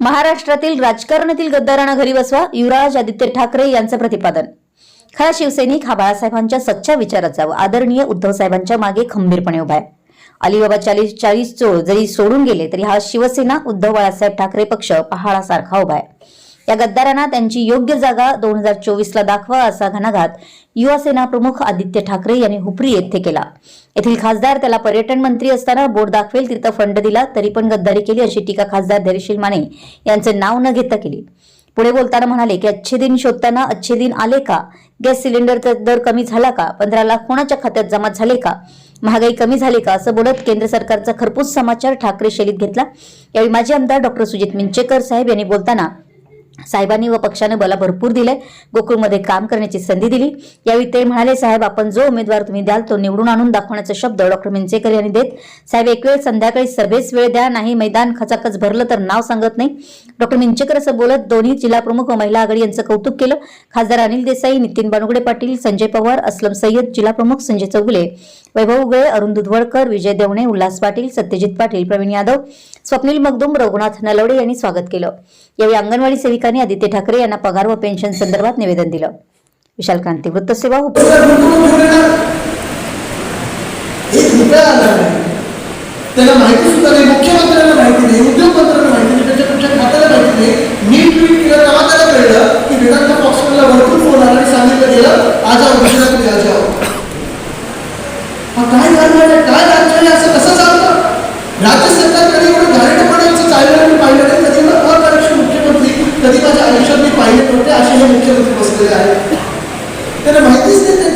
महाराष्ट्रातील राजकारणातील गद्दारांना घरी बसवा युवराज आदित्य ठाकरे यांचं प्रतिपादन. खरा शिवसैनिक हा बाळासाहेबांच्या सच्च्या विचाराचा व आदरणीय उद्धव साहेबांच्या मागे खंबीरपणे उभा आहे. अलिबाबा चाळीस चाळीस चोळ जरी सोडून गेले तरी हा शिवसेना उद्धव बाळासाहेब ठाकरे पक्ष पहाडासारखा उभा आहे. या गद्दारांना त्यांची योग्य जागा दोन हजार चोवीस ला दाखवा असा घणाघात युवासेना प्रमुख आदित्य ठाकरे यांनी हुपरी येथे केला. येथील खासदार त्याला पर्यटन मंत्री असताना बोर्ड दाखवेल तिथं फंड दिला तरी पण गद्दारी केली अशी टीका खासदार धैर्यशील माने यांचे नाव न घेता केली. पुढे बोलताना म्हणाले की अच्छे दिन शोधताना अच्छे दिन आले का? गॅस सिलेंडरचा दर कमी झाला का? पंधरा लाख कोणाच्या खात्यात जमा झाले का? महागाई कमी झाली का? असं बोलत केंद्र सरकारचा खरपूस समाचार ठाकरे शैलीत घेतला. यावेळी माजी आमदार डॉक्टर सुजित मिंचेकर साहेब यांनी बोलताना साहेबांनी व पक्षाने मला भरपूर दिले. गोकुळमध्ये काम करण्याची संधी दिली. यावेळी ते म्हणाले साहेब आपण जो उमेदवार तुम्ही द्याल तो निवडून आणून दाखवण्याचा शब्द डॉक्टर मिंचेकर यांनी देत. साहेब एक वेळ संध्याकाळी सभेस वेळ द्या नाही मैदान खचाखच भरलं तर नाव सांगत नाही. डॉक्टर मिंचेकर असं बोलत दोन्ही जिल्हा प्रमुख व महिला आघाडी यांचं कौतुक केलं. खासदार अनिल देसाई नितीन बानुगडे पाटील संजय पवार असलम सय्यद जिल्हा प्रमुख संजय चौगुले वैभव उगळे अरुण दुधवडकर विजय देवणे उल्हास पाटील सत्यजित पाटील प्रवीण यादव स्वप्नील मगदुम रघुनाथ नलवडे यांनी स्वागत केलं. यावेळी अंगणवाडी सेविका सेविकांनी आदित्य ठाकरे यांना पगार व पेन्शन संदर्भात निवेदन दिलं. विशाल क्रांती वृत्तसेवा हुप त्याला माहिती सुद्धा नाही. मुख्यमंत्र्यांना माहिती नाही. उद्योगपती Krishna